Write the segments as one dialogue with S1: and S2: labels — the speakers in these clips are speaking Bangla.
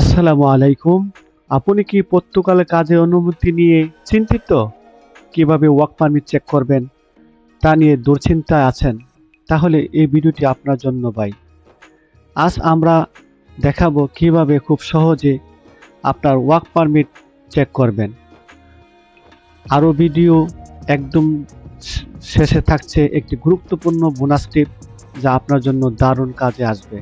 S1: আসসালামু আলাইকুম। আপনি কি পর্তুগালে কাজে অনুমতি নিয়ে চিন্তিত? কীভাবে ওয়ার্ক পারমিট চেক করবেন? তা নিয়ে দুশ্চিন্তায় আছেন। তাহলে এই ভিডিওটি আপনার জন্য ভাই। আজ আমরা দেখাবো কীভাবে খুব সহজে আপনার ওয়ার্ক পারমিট চেক করবেন। আরও ভিডিও একদম শেষে থাকছে একটি গুরুত্বপূর্ণ বোনাস টিপ যা আপনার জন্য দারুণ কাজে আসবে।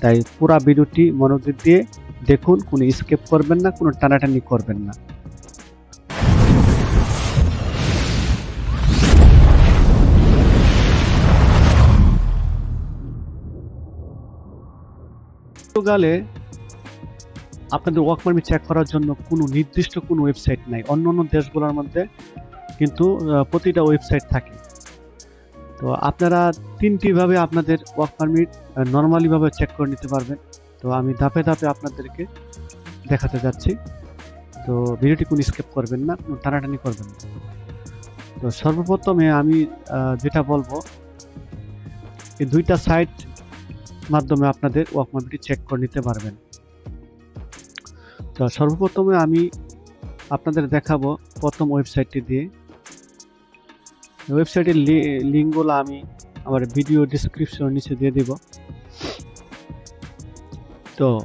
S1: তাই পুরা ভিডিওটি মনোযোগ দিয়ে দেখুন, কোনো স্কেপ করবেন না, কোনো টানাটানি করবেন না। পর্তুগালে আপনাদের ওয়ার্ক পারমিট চেক করার জন্য কোনো নির্দিষ্ট কোনো ওয়েবসাইট নাই। অন্য অন্য দেশগুলোর মধ্যে কিন্তু প্রতিটা ওয়েবসাইট থাকে। তো আপনারা তিনটিভাবে আপনাদের ওয়ার্ক পারমিট নর্মালিভাবে চেক করে নিতে পারবেন। তো আমি ধাপে ধাপে আপনাদেরকে দেখাতে যাচ্ছি। তো ভিডিওটি কোনো স্কেপ করবেন না, কোনো টানাটানি করবেন না। তো সর্বপ্রথমে আমি যেটা বলব, এই দুইটা সাইট মাধ্যমে আপনাদের ওয়ার্ক পারমিটটি চেক করে নিতে পারবেন। তো সর্বপ্রথমে আমি আপনাদের দেখাবো প্রথম ওয়েবসাইটটি দিয়ে। ওয়েবসাইটের লিঙ্কগুলো আমি আমার ভিডিও ডিসক্রিপশন নিচে দিয়ে দিব। তো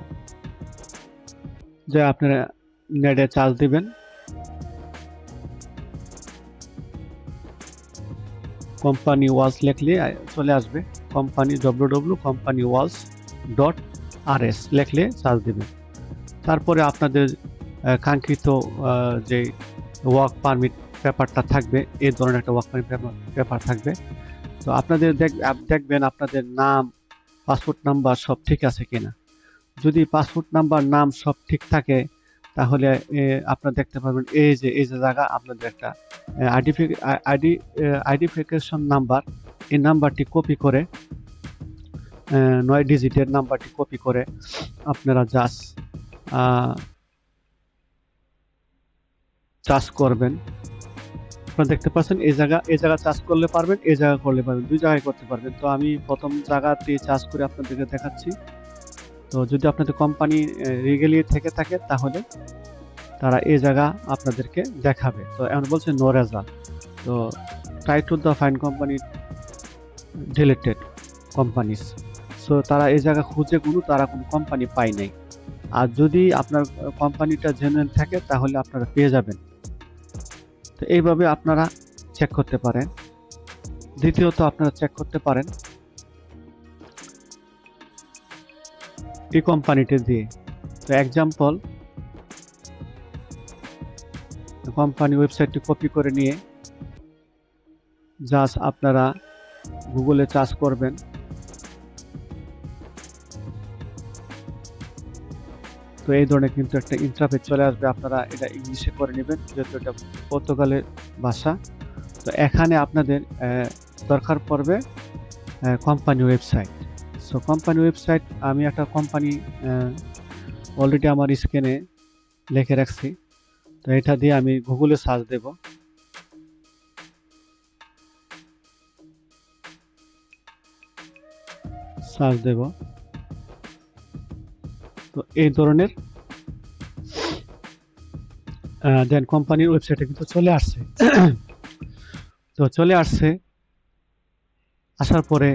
S1: যে আপনারা নেটে চার্জ দিবেন। কোম্পানি ওয়ালস লিখলে চলে আসবে। Company W W company Walls dot আর এস লেখলে চার্জ দিবেন। তারপরে আপনাদের কাঙ্ক্ষিত যে ওয়ার্ক পারমিট পেপারটা থাকবে এই ধরনের একটা ওয়ার্ক পারমিট পেপার থাকবে। তো আপনাদের দেখ- দেখবেন আপনাদের নাম পাসপোর্ট নাম্বার সব ঠিক আছে কিনা। যদি পাসপোর্ট নাম্বার নাম সব ঠিক থাকে, তাহলে আপনারা দেখতে পারবেন এই যে এই যে জায়গা, আপনাদের একটা আইডি আইডেন্টিফিকেশন নাম্বার এই নাম্বারটি কপি করে নয় ডিজিটের নাম্বারটি কপি করে, আপনারা জাস্ট চাষ করবেন। আপনারা দেখতে পাচ্ছেন, এই জায়গা এই জায়গা চাষ করলে পারবেন, এই জায়গা করলে পারবেন, দুই জায়গায় করতে পারবেন। তো আমি প্রথম জায়গাতে চাষ করে আপনাদেরকে দেখাচ্ছি। তো যদি আপনাদের কোম্পানি রিগেলি থেকে থাকে, তাহলে তারা এই জায়গা আপনাদেরকে দেখাবে। তো এমন বলছে নো রেজাল্ট তো try to the fine company deleted companies so তারা এই জায়গা খুঁজে কোনো, তারা কোনো কোম্পানি পায় নাই। আর যদি আপনার কোম্পানিটা জেনুইন থাকে, তাহলে আপনারা পেয়ে যাবেন। তো এইভাবে আপনারা চেক করতে পারেন। দ্বিতীয়ত আপনারা চেক করতে পারেন। এই কোম্পানিটি দিয়ে। তো এক্সাম্পল কোম্পানি ওয়েবসাইটটি কপি করে নিয়ে জাস্ট আপনারা গুগলে চার্জ করবেন। তো এই ধরনের কিন্তু একটা ইন্টারফেস চলে আসবে, আপনারা এটা ইংলিশে করে নেবেন, যেহেতু এটা পর্তুগালের ভাষা। তো এখানে আপনাদের দরকার পড়বে company website so company website আমি একটা কোম্পানি অলরেডি আমার স্ক্রিনে লিখে রাখছি। তো এটা দিয়ে আমি গুগলে সার্চ দেব। সার্চ দেব। তো এই ধরনের দেন কোম্পানির ওয়েবসাইটে কিন্তু চলে আসছে। তো চলে আসছে। আসার পরে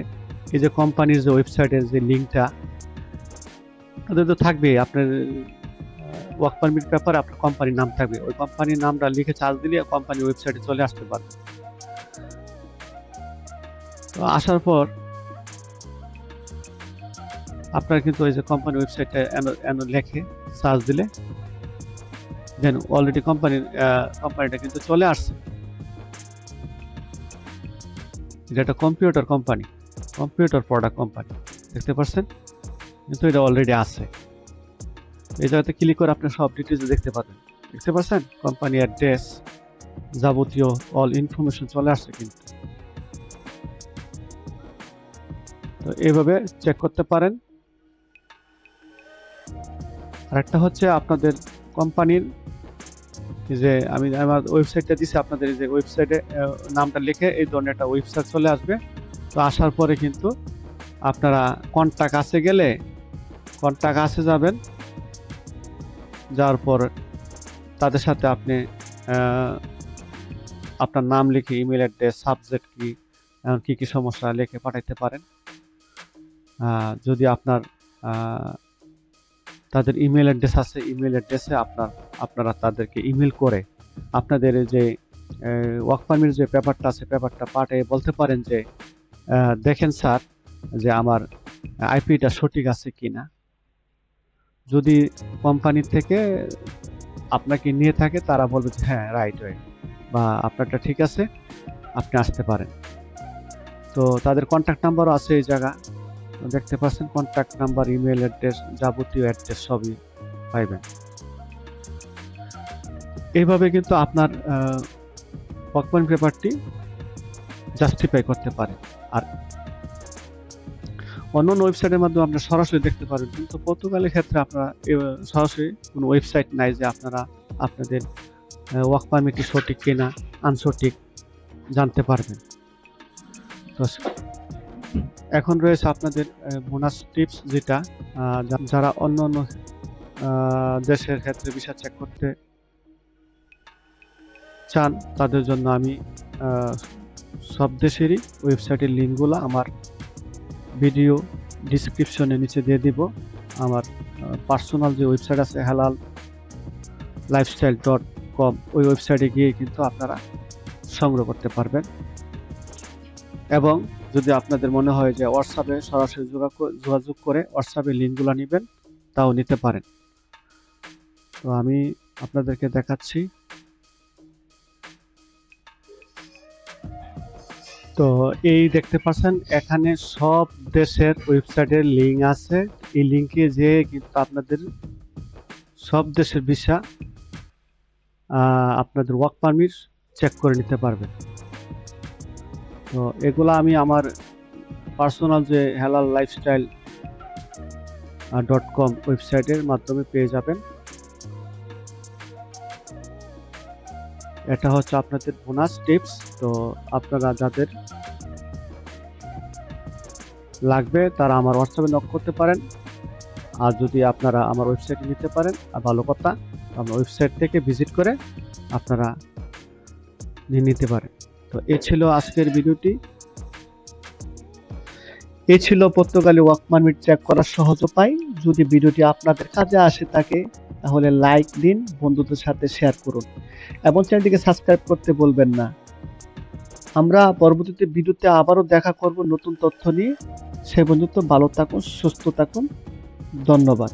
S1: এই যে কোম্পানির যে ওয়েবসাইটের যে লিঙ্কটা ওদের তো থাকবে, আপনার ওয়ার্ক পারমিট পেপারে আপনার কোম্পানির নাম থাকবে। ওই কোম্পানির নামটা লিখে চার্জ দিলে কোম্পানির ওয়েবসাইটে চলে আসতে পারবে। তো আসার পর, আপনার কিন্তু ওই যে কোম্পানি ওয়েবসাইটটা লেখে সার্চ দিলে দেন অলরেডি কোম্পানির কোম্পানিটা কিন্তু চলে আসছে। এটা একটা computer company computer product company দেখতে পাচ্ছেন কিন্তু এটা অলরেডি আছে। এই জায়গাতে ক্লিক করে আপনি সব ডিটেলস দেখতে পাবেন। দেখতে পাচ্ছেন কোম্পানি অ্যাড্রেস যাবতীয় অল ইনফরমেশন চলে আসছে কিন্তু। তো এইভাবে চেক করতে পারেন। আরেকটা হচ্ছে আপনাদের কোম্পানির যে আমি আমার ওয়েবসাইটটা দিছি, আপনাদের যে ওয়েবসাইটে নামটা লিখে এই ধরনের একটা ওয়েবসাইট চলে আসবে। তো আসার পরে কিন্তু আপনারা কন্টাক্ট কাছে গেলে কন্টাক্ট কাছে যাবেন। যাওয়ার পর তাদের সাথে আপনি আপনার নাম লিখে ইমেল অ্যাড্রেস সাবজেক্ট কি কি কি সমস্যা লিখে পাঠাইতে পারেন। যদি আপনার তাদের ইমেল অ্যাড্রেস আছে ইমেল অ্যাড্রেসে আপনার, আপনারা তাদেরকে ইমেল করে আপনাদের যে ওয়ার্ক পারমিট যে পেপারটা আছে পেপারটা পাঠিয়ে বলতে পারেন যে দেখেন স্যার যে আমার আইপিটা সঠিক আছে কি না যদি কোম্পানির থেকে আপনাকে নিয়ে থাকে, তারা বলবে যে হ্যাঁ রাইট রাইট বা আপনারটা ঠিক আছে, আপনি আসতে পারেন। তো তাদের কন্ট্যাক্ট নাম্বারও আছে এই জায়গা। দেখতে পাচ্ছেন কন্ট্যাক্ট নাম্বার ইমেল অ্যাড্রেস যাবতীয় অ্যাড্রেস সবই পাইবেন। এইভাবে কিন্তু আপনার ওয়াকম্যান পেপারটি জাস্টিফাই করতে পারে। আর অন্য ওয়েবসাইটের মাধ্যমে আপনারা সরাসরি দেখতে পারেন। কিন্তু পর্তুগালের ক্ষেত্রে আপনারা সরাসরি কোনো ওয়েবসাইট নাই যে আপনারা আপনাদের ওয়ার্ক পারমিটটি সঠিক কিনা, আনসঠিক জানতে পারবেন। তো এখন রয়েছে আপনাদের বোনাস টিপস যেটা যারা অন্য অন্য দেশের ক্ষেত্রে ভিসা চেক করতে চান, তাদের জন্য আমি সব দেশেরই ওয়েবসাইটের লিঙ্কগুলো আমার ভিডিও ডিসক্রিপশনে নিচে দিয়ে দিব। আমার পার্সোনাল যে ওয়েবসাইট আছে, হালাল লাইফস্টাইল ডট কম, ওই ওয়েবসাইটে গিয়ে কিন্তু আপনারা সংগ্রহ করতে পারবেন। এবং যদি আপনাদের মনে হয় যে হোয়াটসঅ্যাপে সরাসরি যোগা- যোগাযোগ করে হোয়াটসঅ্যাপে লিঙ্কগুলো নেবেন, তাও নিতে পারেন। তো আমি আপনাদেরকে দেখাচ্ছি। তো এই দেখতে পাচ্ছেন, এখানে সব দেশের ওয়েবসাইটের লিঙ্ক আছে। এই লিঙ্কে যে কিন্তু আপনাদের সব দেশের ভিসা আপনাদের ওয়ার্ক পারমিট চেক করে নিতে পারবেন। তো এগুলো আমি আমার পার্সোনাল যে হেলাল লাইফস্টাইল ডট কম ওয়েবসাইটের মাধ্যমে পেয়ে যাবেন। এটা হচ্ছে আপনাদের বোনাস টিপস তো আপনারা যাদের লাগবে তারা আমার হোয়াটসঅ্যাপে নক করতে পারেন। আর যদি আপনারা আমার ওয়েবসাইটে নিতে পারেন, আর ভালো কথা, আমার ওয়েবসাইট থেকে ভিজিট করে আপনারা নিয়ে নিতে পারেন। তো এ ছিল আজকের ভিডিওটি। এ ছিল পর্তুগালি ওয়ার্ক পারমিট চেক করার সহজ উপায়। যদি ভিডিওটি আপনাদের কাজে আসে থাকে তাহলে লাইক দিন, বন্ধুদের সাথে শেয়ার করুন। এবং চ্যানেলটিকে সাবস্ক্রাইব করতে বলবেন না। আমরা পরবর্তীতে ভিডিওতে আবারও দেখা করব নতুন তথ্য নিয়ে। সে বন্ধুত্ব ভালো থাকুন, সুস্থ থাকুন। ধন্যবাদ।